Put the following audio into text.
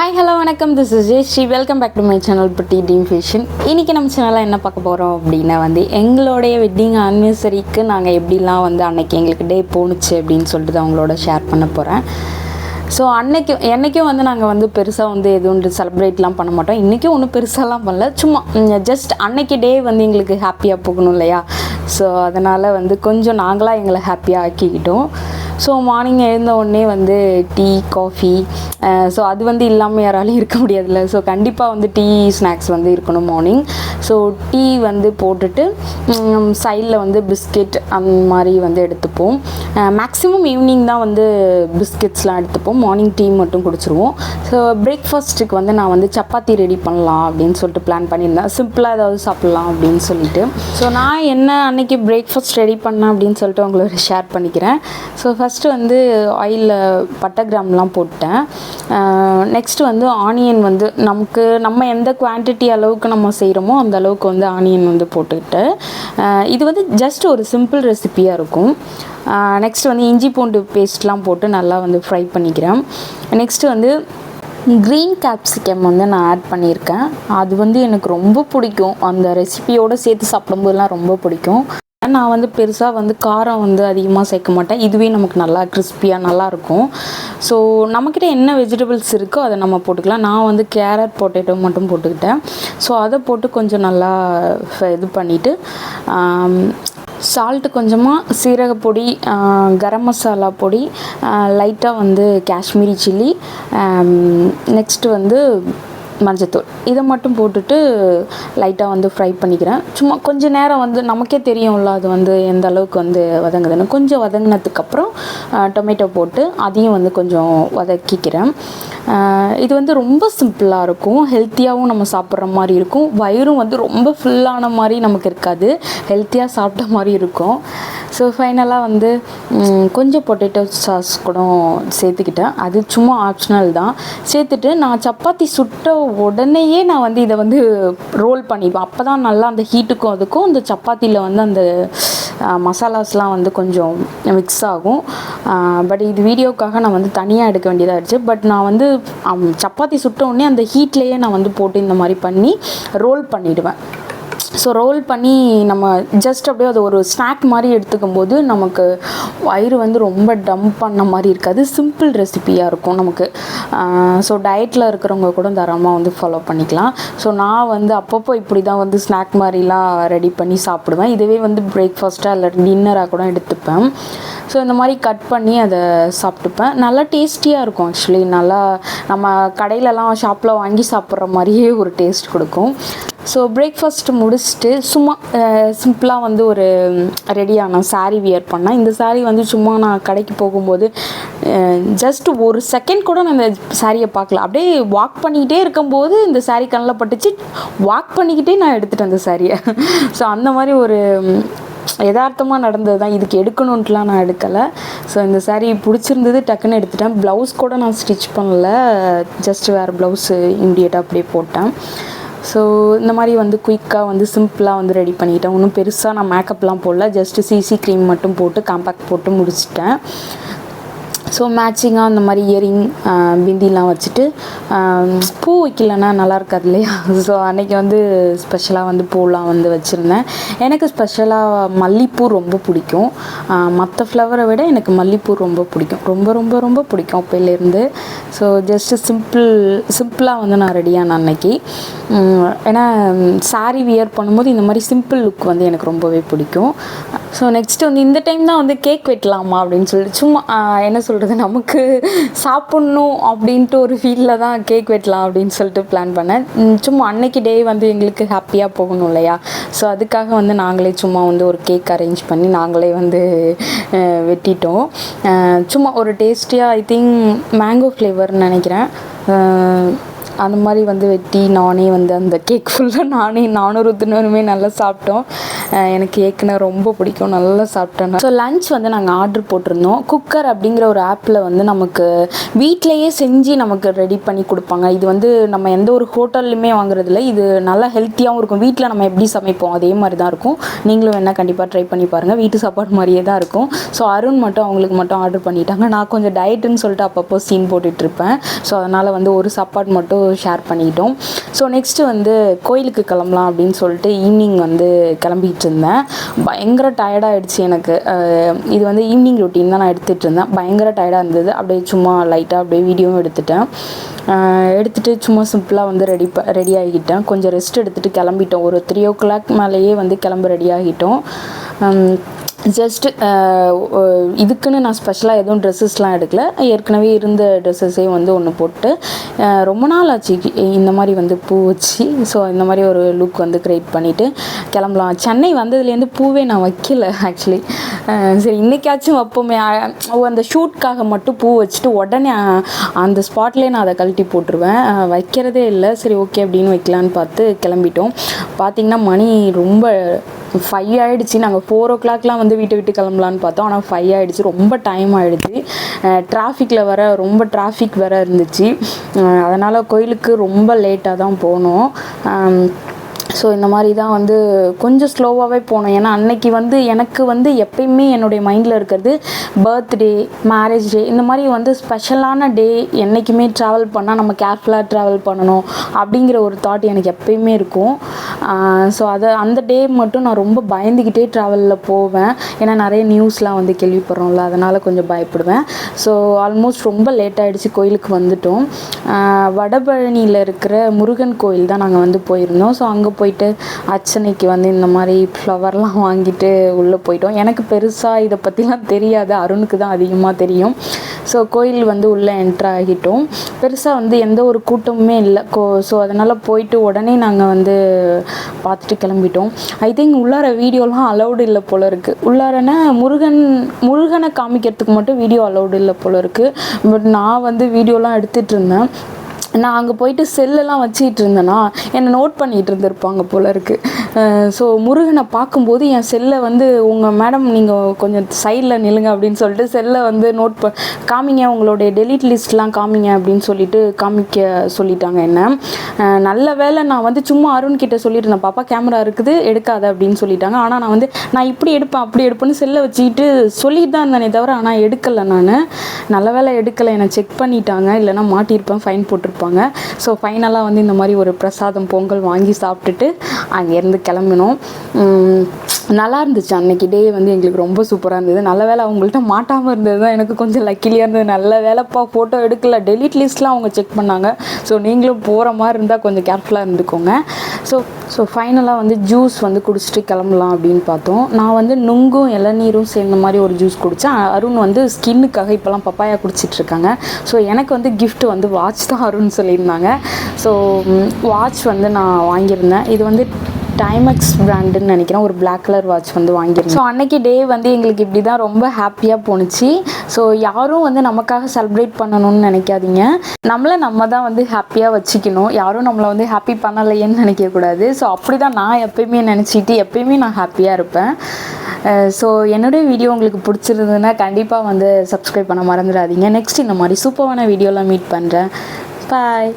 Hi hello வணக்கம். This is Jayashree welcome back to my channel பட்டி team fashion இன்றைக்கி நம்ம சேனலில் என்ன பார்க்க போகிறோம் அப்படின்னா வந்து எங்களுடைய வெட்டிங் ஆனிவர்சரிக்கு நாங்கள் எப்படிலாம் வந்து அன்னைக்கு எங்களுக்கு டே போணுச்சு அப்படின்னு சொல்லிட்டு தான் அவங்களோட ஷேர் பண்ண போகிறேன் ஸோ அன்னைக்கு என்றைக்கும் வந்து நாங்கள் வந்து பெருசாக வந்து எதுவும் செலிப்ரேட்லாம் பண்ண மாட்டோம். இன்றைக்கும் ஒன்றும் பெருசாலாம் பண்ணல. சும்மா ஜஸ்ட் அன்னைக்கு டே வந்து எங்களுக்கு ஹாப்பியாக போகணும் இல்லையா? ஸோ அதனால் வந்து கொஞ்சம் நாங்களாக எங்களை ஹாப்பியாக ஆக்கிக்கிட்டோம் ஸோ மார்னிங் எழுந்த உடனே வந்து டீ காஃபி ஸோ அது வந்து இல்லாமல் யாராலையும் இருக்க முடியாதுல்ல. ஸோ கண்டிப்பாக வந்து டீ ஸ்நாக்ஸ் வந்து இருக்கணும் மார்னிங் ஸோ டீ வந்து போட்டுட்டு சைடில் வந்து பிஸ்கெட் அந்த மாதிரி வந்து எடுத்துப்போம். மேக்ஸிமம் ஈவினிங் தான் வந்து பிஸ்கெட்ஸ்லாம் எடுத்துப்போம். மார்னிங் டீ மட்டும் குடிச்சிருவோம். ஸோ பிரேக்ஃபாஸ்ட்டுக்கு வந்து நான் வந்து சப்பாத்தி ரெடி பண்ணலாம் அப்படின்னு சொல்லிட்டு பிளான் பண்ணியிருந்தேன். சிம்பிளாக ஏதாவது சாப்பிட்லாம் அப்படின்னு சொல்லிட்டு. ஸோ நான் என்ன அன்னைக்கு பிரேக்ஃபாஸ்ட் ரெடி பண்ணேன் அப்படின்னு சொல்லிட்டு உங்களோட ஷேர் பண்ணிக்கிறேன். ஸோ ஃபஸ்ட்டு வந்து ஆயிலில் பட்டை கிராம்லாம் போட்டேன் நெக்ஸ்ட் வந்து ஆனியன் வந்து நமக்கு நம்ம எந்த குவான்டிட்டி அளவுக்கு நம்ம செய்கிறோமோ அந்த அளவுக்கு வந்து ஆனியன் வந்து போட்டுக்கிட்டு இது வந்து ஜஸ்ட் ஒரு சிம்பிள் ரெசிப்பியாக இருக்கும். நெக்ஸ்ட் வந்து இஞ்சி பூண்டு பேஸ்ட்லாம் போட்டு நல்லா வந்து ஃப்ரை பண்ணிக்கிறேன். நெக்ஸ்ட் வந்து க்ரீன் கேப்சிகம் வந்து நான் ஆட் பண்ணியிருக்கேன். அது வந்து எனக்கு ரொம்ப பிடிக்கும். அந்த ரெசிபியோடு சேர்த்து சாப்பிடும்போதெல்லாம் ரொம்ப பிடிக்கும். நான் வந்து பெருசாக வந்து காரம் வந்து அதிகமாக சேர்க்க மாட்டேன். இதுவே நமக்கு நல்லா கிறிஸ்பியாக நல்லாயிருக்கும். ஸோ நம்மக்கிட்ட என்ன வெஜிடபிள்ஸ் இருக்கோ அதை நம்ம போட்டுக்கலாம். நான் வந்து கேரட் பொட்டேட்டோ மட்டும் போட்டுக்கிட்டேன். ஸோ அதை போட்டு கொஞ்சம் நல்லா இது பண்ணிவிட்டு சால்ட்டு கொஞ்சமாக சீரகப்பொடி கரம் மசாலா பொடி லைட்டாக வந்து காஷ்மீரி சில்லி நெக்ஸ்ட்டு வந்து மஞ்சத்தூள். இதை மட்டும் போட்டுட்டு லைட்டாக வந்து ஃப்ரை பண்ணிக்கிறேன். சும்மா கொஞ்சம் நேரம் வந்து நமக்கே தெரியும்ல அது வந்து எந்த அளவுக்கு வந்து வதங்குதுன்னு. கொஞ்சம் வதங்கினதுக்கப்புறம் டொமேட்டோ போட்டு அதையும் வந்து கொஞ்சம் வதக்கிக்கிறேன். இது வந்து ரொம்ப சிம்பிளாக இருக்கும். ஹெல்த்தியாகவும் நம்ம சாப்பிட்ற மாதிரி இருக்கும். வயிறும் வந்து ரொம்ப ஃபுல்லான மாதிரி நமக்கு இருக்காது. ஹெல்த்தியாக சாப்பிட்ட மாதிரி இருக்கும். ஸோ ஃபைனலாக வந்து கொஞ்சம் பொட்டேட்டோ சாஸ் கூட சேர்த்துக்கிட்டேன். அது சும்மா ஆப்ஷனல் தான். சேர்த்துட்டு நான் சப்பாத்தி சுட்ட உடனேயே நான் வந்து இதை வந்து ரோல் பண்ணிப்பேன் அப்போ தான் நல்லா அந்த ஹீட்டுக்கும் அதுக்கும் அந்த சப்பாத்தியில் வந்து அந்த மசாலாஸ்லாம் வந்து கொஞ்சம் மிக்ஸ் ஆகும். பட் இது வீடியோக்காக நான் வந்து தனியாக எடுக்க வேண்டியதாகிடுச்சு பட் நான் வந்து சப்பாத்தி சுட்ட உடனே அந்த ஹீட்லேயே நான் வந்து போட்டு இந்த மாதிரி பண்ணி ரோல் பண்ணிவிடுவேன் ஸோ ரோல் பண்ணி நம்ம ஜஸ்ட் அப்படியே அது ஒரு ஸ்நாக் மாதிரி எடுத்துக்கும் போது நமக்கு வயிறு வந்து ரொம்ப டம்ப் பண்ண மாதிரி இருக்காது. சிம்பிள் ரெசிபியாக இருக்கும் நமக்கு. ஸோ டயட்டில் இருக்கிறவங்க கூட தாராளமாக வந்து ஃபாலோ பண்ணிக்கலாம். ஸோ நான் வந்து அப்பப்போ இப்படி தான் வந்து ஸ்நாக் மாதிரிலாம் ரெடி பண்ணி சாப்பிடுவேன். இதுவே வந்து பிரேக்ஃபாஸ்ட்டாக இல்லை டின்னராக கூட எடுத்துப்பேன். ஸோ இந்த மாதிரி கட் பண்ணி அதை சாப்பிட்டுப்பேன். நல்லா டேஸ்டியாக இருக்கும் ஆக்சுவலி நல்லா நம்ம கடையிலலாம் ஷாப்பில் வாங்கி சாப்பிட்ற மாதிரியே ஒரு டேஸ்ட் கொடுக்கும். ஸோ பிரேக்ஃபாஸ்ட் முடிச்சுட்டு சும்மா சிம்பிளாக வந்து ஒரு ரெடியான saree வியர் பண்ணேன். இந்த saree வந்து சும்மா நான் கடைக்கு போகும்போது ஜஸ்ட் ஒரு செகண்ட் கூட நான் இந்த சாரியை பார்க்கல. அப்படியே வாக் பண்ணிக்கிட்டே இருக்கும்போது இந்த saree கண்ணில் பட்டுச்சு. வாக் பண்ணிக்கிட்டே நான் எடுத்துட்டேன் அந்த சாரியை ஸோ அந்த மாதிரி ஒரு யதார்த்தமாக நடந்தது தான் இதுக்கு எடுக்கணுன்ட்டுலாம் நான் எடுக்கலை. ஸோ இந்த சாரீ பிடிச்சிருந்தது டக்குன்னு எடுத்துட்டேன். ப்ளவுஸ் கூட நான் ஸ்டிச் பண்ணல. ஜஸ்ட் வேறு ப்ளவுஸு இம்மிடியேட்டாக அப்படியே போட்டேன். ஸோ இந்த மாதிரி வந்து குயிக்காக வந்து சிம்பிளாக வந்து ரெடி பண்ணிக்கிட்டேன் ஒன்றும் பெருசாக நான் மேக்கப்லாம் போடல. ஜஸ்ட்டு சிசி க்ரீம் மட்டும் போட்டு காம்பேக்ட் போட்டு முடிச்சிட்டேன். ஸோ மேட்சிங்காக அந்த மாதிரி இயரிங் பிந்திலாம் வச்சுட்டு பூ வைக்கலன்னா நல்லா இருக்காது இல்லையா? ஸோ அன்னைக்கு வந்து ஸ்பெஷலாக வந்து பூலாம் வந்து வச்சுருந்தேன். எனக்கு ஸ்பெஷலாக மல்லிப்பூ ரொம்ப பிடிக்கும். மற்ற ஃப்ளவரை விட எனக்கு மல்லிப்பூ ரொம்ப பிடிக்கும். ரொம்ப ரொம்ப ரொம்ப பிடிக்கும் அப்போலேருந்து ஸோ ஜஸ்ட்டு சிம்பிள் சிம்பிளாக வந்து நான் ரெடியான அன்னைக்கு. ஏன்னா saree வியர் பண்ணும்போது இந்த மாதிரி சிம்பிள் லுக் வந்து எனக்கு ரொம்பவே பிடிக்கும். ஸோ நெக்ஸ்ட் வந்து இந்த டைம் தான் வந்து கேக் வெட்டலாமா அப்படின்னு சொல்லிட்டு சும்மா என்ன சொல்கிறது நமக்கு சாப்பிட்ணும் அப்படின்ட்டு ஒரு ஃபீலில் தான் கேக் வெட்டலாம் அப்படின்னு சொல்லிட்டு பிளான் பண்ணேன். சும்மா அன்னைக்கு டே வந்து எங்களுக்கு ஹாப்பியாக போகணும் இல்லையா? ஸோ அதுக்காக வந்து நாங்களே சும்மா வந்து ஒரு கேக் அரேஞ்ச் பண்ணி நாங்களே வந்து வெட்டிட்டோம். சும்மா ஒரு டேஸ்டியாக ஐ திங்க் மேங்கோ ஃப்ளேவர்னு நினைக்கிறேன். அந்த மாதிரி வந்து வெட்டி நானே வந்து அந்த கேக் ஃபுல்லாக நானே நானூறு தினருமே நல்லா சாப்பிட்டோம். எனக்கு கேக்குனா ரொம்ப பிடிக்கும். நல்லா சாப்பிட்டேன். ஸோ லஞ்ச் வந்து நாங்கள் ஆர்டர் போட்டிருந்தோம். குக்கர் அப்படிங்கிற ஒரு ஆப்பில் வந்து நமக்கு வீட்டிலையே செஞ்சு நமக்கு ரெடி பண்ணி கொடுப்பாங்க. இது வந்து நம்ம எந்த ஒரு ஹோட்டல்லையுமே வாங்குறதில்ல. இது நல்லா ஹெல்த்தியாகவும் இருக்கும். வீட்டில் நம்ம எப்படி சமைப்போம்? அதே மாதிரி தான் இருக்கும். நீங்களும் வேணால் கண்டிப்பாக ட்ரை பண்ணி பாருங்கள் வீட்டு சாப்பாடு மாதிரியே தான் இருக்கும். ஸோ அருண் மட்டும் அவங்களுக்கு மட்டும் ஆர்டர் பண்ணிட்டாங்க. நான் கொஞ்சம் டயட்டுன்னு சொல்லிட்டு அப்பப்போ சீன் போட்டுட்ருப்பேன் ஸோ அதனால் அதனால் வந்து ஒரு சாப்பாடு மட்டும் ஷேர் பண்ணிக்கிட்டோம் ஸோ நெக்ஸ்ட்டு வந்து கோயிலுக்கு கிளம்பலாம் அப்படின்னு சொல்லிட்டு ஈவினிங் வந்து கிளம்பிகிட்டு இருந்தேன். பயங்கர டயர்டாகிடுச்சு எனக்கு. இது வந்து ஈவினிங் ரொட்டீன் தான் நான் எடுத்துகிட்டு இருந்தேன். பயங்கர டயர்டாக இருந்தது. அப்படியே சும்மா லைட்டாக அப்படியே வீடியோவும் எடுத்துட்டேன். எடுத்துகிட்டு சும்மா சிம்பிளாக வந்து ரெடி ப ரெடி ஆகிட்டேன். கொஞ்சம் ரெஸ்ட் எடுத்துகிட்டு கிளம்பிட்டோம். ஒரு த்ரீ ஓ கிளாக் மேலேயே வந்து கிளம்ப ரெடி ஆகிட்டோம். ஜஸ்ட் uh, இதுக்குன்னு நான் ஸ்பெஷலாக எதுவும் ட்ரெஸ்ஸஸ்லாம் எடுக்கல. ஏற்கனவே இருந்த ட்ரெஸ்ஸஸே வந்து ஒன்று போட்டு ரொம்ப நாள் ஆச்சு இந்த மாதிரி வந்து பூ வச்சு. ஸோ இந்த மாதிரி ஒரு லுக் வந்து க்ரியேட் பண்ணிவிட்டு கிளம்பலாம். சென்னை வந்ததுலேருந்து பூவே நான் வைக்கல ஆக்சுவலி சரி இன்றைக்காச்சும் வைப்போமே அந்த ஷூட்காக மட்டும் பூ வச்சுட்டு உடனே அந்த ஸ்பாட்லேயே நான் அதை கழட்டி போட்டுருவேன். வைக்கிறதே இல்லை. சரி ஓகே அப்படின்னு வைக்கலான்னு பார்த்து கிளம்பிட்டோம். பார்த்திங்கன்னா மணி ரொம்ப ஃபைவ் ஆகிடுச்சு நாங்கள் ஃபோர் ஓ கிளாக்லாம் வந்து வீட்டை விட்டு கிளம்பலான்னு பார்த்தோம். ஆனால் ஃபைவ் ஆகிடுச்சு ரொம்ப டைம் ஆகிடுச்சு டிராஃபிக்கில் வர ரொம்ப டிராஃபிக் வேறு இருந்துச்சு. அதனால் கோயிலுக்கு ரொம்ப லேட்டாக தான் போனோம். ஸோ இந்த மாதிரி தான் வந்து கொஞ்சம் ஸ்லோவாகவே போனோம். ஏன்னா அன்னைக்கு வந்து எனக்கு வந்து எப்பயுமே என்னுடைய மைண்டில் இருக்கிறது பர்த்டே மேரேஜ் டே இந்த மாதிரி வந்து ஸ்பெஷலான டே என்றைக்குமே ட்ராவல் பண்ணால் நம்ம கேர்ஃபுல்லாக ட்ராவல் பண்ணணும் அப்படிங்கிற ஒரு தாட் எனக்கு எப்பயுமே இருக்கும். ஸோ அதை அந்த டே மட்டும் நான் ரொம்ப பயந்துக்கிட்டே ட்ராவலில் போவேன். ஏன்னா நிறைய நியூஸ்லாம் வந்து கேள்விப்படுறோம்ல அதனால் கொஞ்சம் பயப்படுவேன். ஸோ ஆல்மோஸ்ட் ரொம்ப லேட் ஆகிடுச்சு கோயிலுக்கு வந்துட்டோம். வடபழனியில் இருக்கிற முருகன் கோயில் தான் நாங்கள் வந்து போயிருந்தோம். ஸோ அங்கே போயிட்டு அர்ச்சனைக்கு வந்து இந்த மாதிரி ஃப்ளவர்லாம் வாங்கிட்டு உள்ளே போயிட்டோம். எனக்கு பெருசாக இதை பற்றிலாம் தெரியாது. அருணுக்கு தான் அதிகமாக தெரியும். ஸோ கோயில் வந்து உள்ளே என்ட்ரு ஆகிட்டோம். பெருசாக வந்து எந்த ஒரு கூட்டமுமே இல்லை. கோ ஸோ அதனால் போயிட்டு உடனே நாங்கள் வந்து பார்த்துட்டு கிளம்பிட்டோம். ஐ திங்க் உள்ளார வீடியோலாம் அலௌடு இல்லை போல இருக்குது உள்ளாரனா முருகன் முருகனை காமிக்கிறதுக்கு மட்டும் வீடியோ அலௌடு இல்லை போல இருக்குது பட் நான் வந்து வீடியோலாம் எடுத்துகிட்டு இருந்தேன். நான் அங்கே போயிட்டு செல்லெல்லாம் வச்சிட்டு இருந்தேன்னா என்னை நோட் பண்ணிகிட்டு இருந்திருப்பாங்க போல இருக்குது ஸோ முருகனை பார்க்கும்போது என் செல்லை வந்து உங்கள் மேடம் நீங்கள் கொஞ்சம் சைடில் நில்லுங்க அப்படின்னு சொல்லிட்டு செல்லை வந்து நோட் ப காமிங்க உங்களுடைய டெலிட் லிஸ்ட்லாம் காமிங்க அப்படின்னு சொல்லிட்டு காமிக்க சொல்லிட்டாங்க என்ன. நல்ல வேளை நான் வந்து சும்மா அருண் கிட்டே சொல்லியிருந்தேன். பாப்பா கேமரா இருக்குது எடுக்காத அப்படின்னு சொல்லிட்டாங்க. ஆனால் நான் வந்து நான் இப்படி எடுப்பேன் அப்படி எடுப்பேன்னு செல்லை வச்சுக்கிட்டு சொல்லிட்டு தான் இருந்தேனே தவிர ஆனால் எடுக்கலை நான். நல்ல வேலை எடுக்கலை. என்னை செக் பண்ணிட்டாங்க. இல்லைன்னா மாட்டியிருப்பேன் ஃபைன் போட்டிருப்பேன். போட்டிருப்பாங்க ஸோ ஃபைனலாக வந்து இந்த மாதிரி ஒரு பிரசாதம் பொங்கல் வாங்கி சாப்பிட்டுட்டு அங்கேருந்து கிளம்பினோம். நல்லா இருந்துச்சு. அன்னைக்கு டே வந்து எங்களுக்கு ரொம்ப சூப்பராக இருந்தது. நல்ல வேலை அவங்கள்ட்ட மாட்டாமல் இருந்தது தான். எனக்கு கொஞ்சம் லக்கிலியாக இருந்தது. நல்ல வேலைப்பா ஃபோட்டோ எடுக்கல. டெலிட் லிஸ்ட்லாம் அவங்க செக் பண்ணாங்க. ஸோ நீங்களும் போகிற மாதிரி இருந்தால் கொஞ்சம் கேர்ஃபுல்லாக இருந்துக்கோங்க. ஸோ ஸோ ஃபைனலாக வந்து ஜூஸ் வந்து குடிச்சிட்டு கிளம்பலாம் அப்படின்னு பார்த்தோம். நான் வந்து நுங்கும் இளநீரும் சேர்ந்த மாதிரி ஒரு ஜூஸ் குடித்தேன் அருண் வந்து ஸ்கின்னுக்காக இப்போலாம் பப்பாயா குடிச்சிட்ருக்காங்க ஸோ எனக்கு வந்து கிஃப்ட் வந்து வாட்ச் தான் அருண் சொல்லியிருந்தாங்க. ஸோ வாட்ச் வந்து நான் வாங்கியிருந்தேன். இது வந்து டைமக்ஸ் பிராண்டுன்னு நினைக்கிறேன். ஒரு பிளாக் கலர் வாட்ச் வந்து வாங்கியிருந்தேன். ஸோ அன்னைக்கு டே வந்து எங்களுக்கு இப்படி தான் ரொம்ப ஹாப்பியாக போணுச்சு. ஸோ யாரும் வந்து நமக்காக செலிப்ரேட் பண்ணணும்னு நினைக்காதீங்க. நம்மளை நம்ம தான் வந்து ஹாப்பியாக வச்சுக்கணும். யாரும் நம்மளை வந்து ஹாப்பி பண்ணலையேன்னு நினைக்கக்கூடாது ஸோ அப்படி தான் நான் எப்பயுமே நினச்சிட்டு எப்பயுமே நான் ஹாப்பியாக இருப்பேன். ஸோ என்னுடைய வீடியோ உங்களுக்கு பிடிச்சிருந்ததுன்னா கண்டிப்பாக வந்து சப்ஸ்கிரைப் பண்ண மறந்துடாதீங்க. நெக்ஸ்ட் இந்த மாதிரி சூப்பரான வீடியோலாம் மீட் பண்ணுறேன் பாய்